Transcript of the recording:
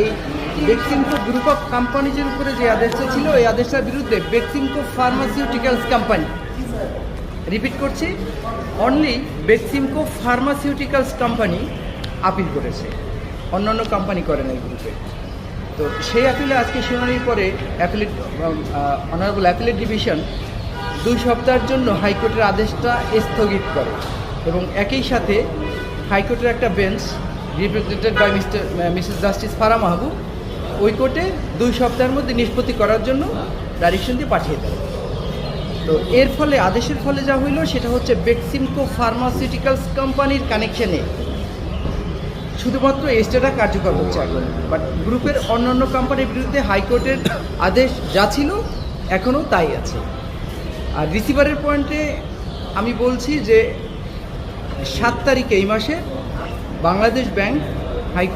এই Beximco group of কোম্পানিজের উপরে যে আদেশটা ছিল, এই আদেশটার বিরুদ্ধে বেক্সিমকো ফার্মাসিউটিক্যালস কোম্পানি রিপিট করছি only Beximco pharmaceuticals company appeal করেছে। অন্যান্য কোম্পানি করে না এই গ্রুপে তো সেই আপিলে আজকে শুনানির পরে অ্যাপিলেট অনারেবল অ্যাপিলেট ডিভিশন দুই সপ্তাহের জন্য হাইকোর্টের আদেশটা স্থগিত করে এবং একই সাথে হাইকোর্টের একটা bench represented by mister missus justice Farah Mahbub ওই কোর্টে দুই সপ্তাহের মধ্যে নিষ্পত্তি করার জন্য ডাইরেকশন দিয়ে পাঠিয়ে দেয়। তো এর ফলে, আদেশের ফলে যা হইল, সেটা হচ্ছে বেক্সিমকো ফার্মাসিউটিক্যালস কোম্পানির কানেকশানে শুধুমাত্র এস্টেটা কার্যকর হচ্ছে এখন। বাট গ্রুপের অন্যান্য কোম্পানির বিরুদ্ধে হাইকোর্টের আদেশ যা ছিল, এখনও তাই আছে। আর রিসিভারের পয়েন্টে আমি বলছি যে, সাত তারিখে এই মাসে বাংলাদেশ ব্যাংক হাইকোর্ট